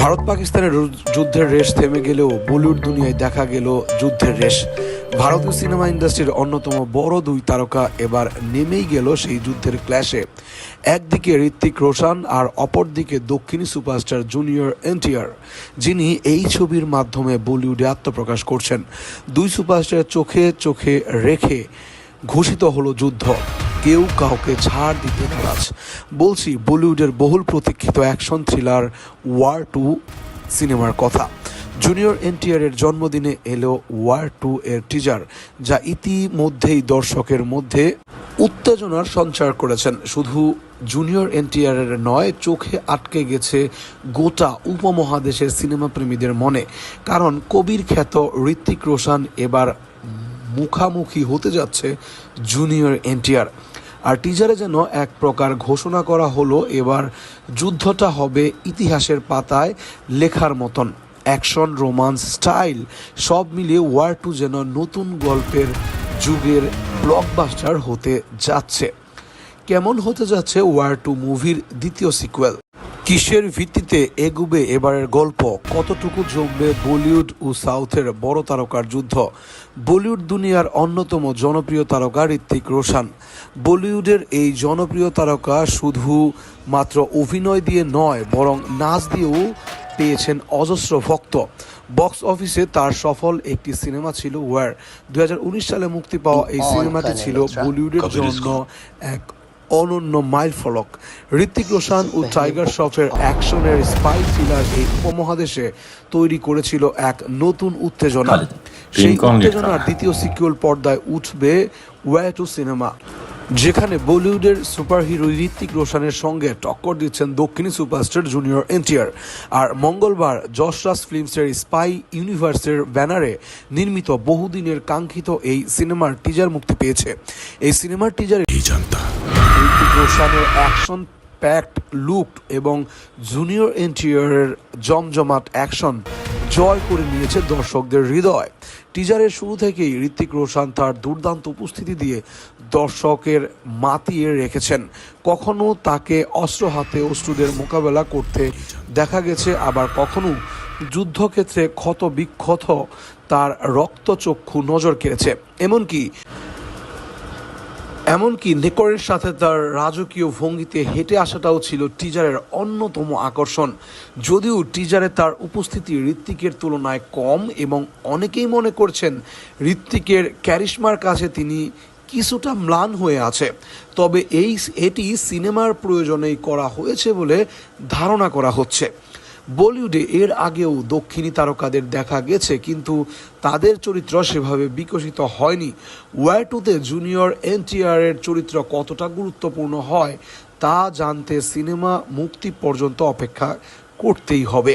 ভারত পাকিস্তানের যুদ্ধের রেশ থেমে গেলেও বলিউড দুনিয়ায় দেখা গেল যুদ্ধের রেশ। ভারতীয় সিনেমা ইন্ডাস্ট্রির অন্যতম বড় দুই তারকা এবার নেমেই গেল সেই যুদ্ধের ক্ল্যাশে। একদিকে ঋত্বিক রোশান আর অপরদিকে দক্ষিণী সুপারস্টার জুনিয়র এনটিআর, যিনি এই ছবির মাধ্যমে বলিউডে আত্মপ্রকাশ করছেন। দুই সুপারস্টারের চোখে চোখে রেখে ঘোষিত হলো যুদ্ধ। কেউ কাউকে ছাড় দিতে নারাজ। বলছি, বলিউডের বহুল প্রতীক্ষিত অ্যাকশন থ্রিলার ওয়ার টু সিনেমার কথা। জুনিয়র এনটিআর এর জন্মদিনে এলো ওয়ার টু এর টিজার যা ইতিমধ্যেই দর্শকের মধ্যে উত্তেজনার সঞ্চার করেছেন। শুধু জুনিয়র এনটিআর এর নয়, চোখে আটকে গেছে গোটা উপমহাদেশের সিনেমা প্রেমীদের মনে। কারণ কবির খ্যাত ঋত্বিক রোশন এবার মুখামুখি হতে যাচ্ছে জুনিয়র এনটিআর। আর টিজারে যেন এক প্রকার ঘোষণা করা হলো, এবার যুদ্ধটা হবে ইতিহাসের পাতায় লেখার মতন। অ্যাকশন রোমান্স স্টাইল সব মিলিয়ে ওয়ার টু যেন নতুন গল্পের যুগের ব্লকবাস্টার হতে যাচ্ছে। কেমন হতে যাচ্ছে ওয়ার টু মুভির দ্বিতীয় সিকুয়েল কিসের ভিত্তিতে এগুবে এবারের গল্প? কতটুকু জমবে বলিউড ও সাউথের বড় তারকার যুদ্ধ? বলিউড দুনিয়ার অন্যতম জনপ্রিয় তারকা ঋত্বিক রোশান। বলিউডের এই জনপ্রিয় তারকা শুধু মাত্র অভিনয় দিয়ে নয় বরং নাচ দিয়েও পেয়েছেন অজস্র ভক্ত। বক্স অফিসে তার সফল একটি সিনেমা ছিল ওয়ার দুই হাজার উনিশ সালে মুক্তি পাওয়া এই সিনেমাটি ছিল বলিউডের জন্য এক অনন্য মাইল ফলক। ঋত্বিক রোশন ও টাইগার শ্রফের অ্যাকশনের স্পাই থ্রিলার এই উপমহাদেশে তৈরি করেছিল এক নতুন উত্তেজনা। সেই উত্তেজনার দ্বিতীয় সিকিউল পর্দায় উঠবে ওয়ে টু সিনেমা যেখানে বলিউডের সুপারহিরো ঋত্বিক রোশনের সঙ্গে টক্কর দিচ্ছেন দক্ষিণী সুপারস্টার জুনিয়র এনটিআর। আর মঙ্গলবার যশরাজ ফিল্মসের স্পাই ইউনিভার্সের ব্যানারে নির্মিত বহুদিনের কাঙ্ক্ষিত এই সিনেমার টিজার মুক্তি পেয়েছে। এই সিনেমার টিজারে ঋত্বিক রোশনের অ্যাকশন প্যাকড লুক এবং জুনিয়র এনটিআরের জমজমাট অ্যাকশন জয় করে নিয়েছে দর্শকদের হৃদয়। টিজারের শুরু থেকেই ঋত্বিক রোশান তার দুর্দান্ত উপস্থিতি দিয়ে দর্শকের মাতিয়ে রেখেছেন। কখনো তাকে অস্ত্র হাতে অস্ত্রদের মোকাবেলা করতে দেখা গেছে, আবার কখনো যুদ্ধক্ষেত্রে ক্ষত বিক্ষত তার রক্তচক্ষু নজর কেড়েছে। এমনকি এমনকি নেকরের সাথে তার রাজকীয় ভঙ্গিতে হেঁটে আসাটাও ছিল টিজারের অন্যতম আকর্ষণ। যদিও টিজারে তার উপস্থিতি ঋত্বিকের তুলনায় কম এবং অনেকেই মনে করছেন ঋত্বিকের ক্যারিশমার কাছে তিনি কিছুটা ম্লান হয়ে আছে। তবে এই, এটি সিনেমার প্রয়োজনেই করা হয়েছে বলে ধারণা করা হচ্ছে। বলিউডে এর আগেও দক্ষিণী তারকাদের দেখা গেছে, কিন্তু তাদের চরিত্র সেভাবে বিকশিত হয়নি। ওয়ার টুতে জুনিয়র এনটিআরের চরিত্র কতটা গুরুত্বপূর্ণ হয়, তা জানতে সিনেমা মুক্তি পর্যন্ত অপেক্ষা করতেই হবে।